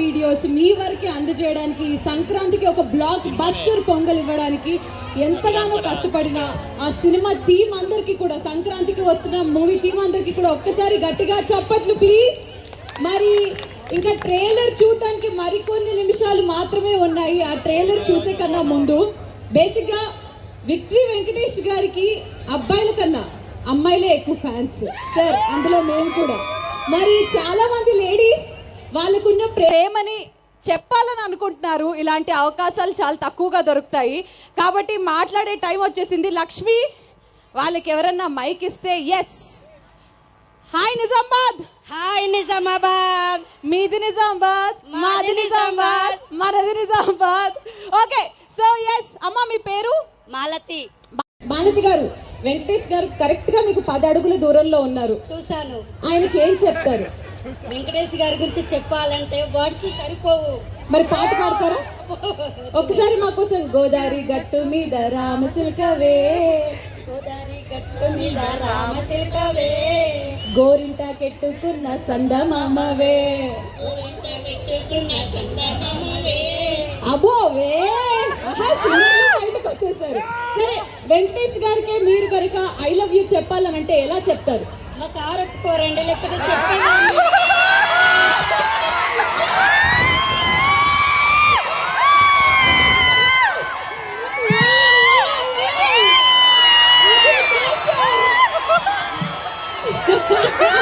Videos మీ వరకు అందజేయడానికి ఈ సంక్రాంతికి ఒక బ్లాక్ బస్టర్ పొంగల్ ఇవ్వడానికి ఎంతగానో కష్టపడిన ఆ సినిమా టీం అందరికీ కూడా సంక్రాంతికి వస్తున్న మూవీ టీం అందరికీ కూడా ఒక్కసారి గట్టిగా చప్పట్లు ప్లీజ్ మరి ఇంకా ట్రైలర్ చూడటానికి మరికొన్ని నిమిషాలు మాత్రమే ఉన్నాయి. ఆ ట్రైలర్ చూసే కన్నా ముందు బేసిక్గా విక్టరీ వెంకటేష్ గారికి అబ్బాయిల కన్నా అమ్మాయిలే ఎక్కువ ఫ్యాన్స్ సార్ అందులో మేము కూడా. మరి చాలా మంది లేడీస్ వాళ్ళకున్న ప్రేమని చెప్పాలని అనుకుంటున్నారు. ఇలాంటి అవకాశాలు చాలా తక్కువగా దొరుకుతాయి. కాబట్టి మాట్లాడే టైం వచ్చేసింది. లక్ష్మి వాళ్ళకి ఎవరన్నా మైక్ ఇస్తే yes hi Nizamabad. Hi Nizamabad. మీది నిజామాబాద్ మాది నిజామాబాద్ మనది నిజామాబాద్. ఓకే సో ఎస్ అమ్మ మీ పేరు? మాలతి. మాలతి గారు వెంకటేష్ గారు కరెక్ట్గా మీకు పది అడుగుల దూరంలో ఉన్నారు. చూశాను. ఆయనకి ఏం చెప్తారు? వెంకటేష్ గారి గురించి చెప్పాలంటే వర్డ్స్ సరిపోవు. మరి పాట పాడతారా? ఒకసారి మా కోసం గోదావరి గట్టు మీద రామసిల్కవే గోదావరి గట్టు మీద రామశిల్కవే గోరింట కెట్టుకున్న సందమామవే. గోరింట అబోవే బయటకు వచ్చేసారు. సరే వెంకటేష్ గారికి మీరు కనుక ఐ లవ్ యూ చెప్పాలనంటే ఎలా చెప్తారు? మా సార్ ఒప్పుకోరండి లేకపోతే చెప్పేదాన్ని. Yeah.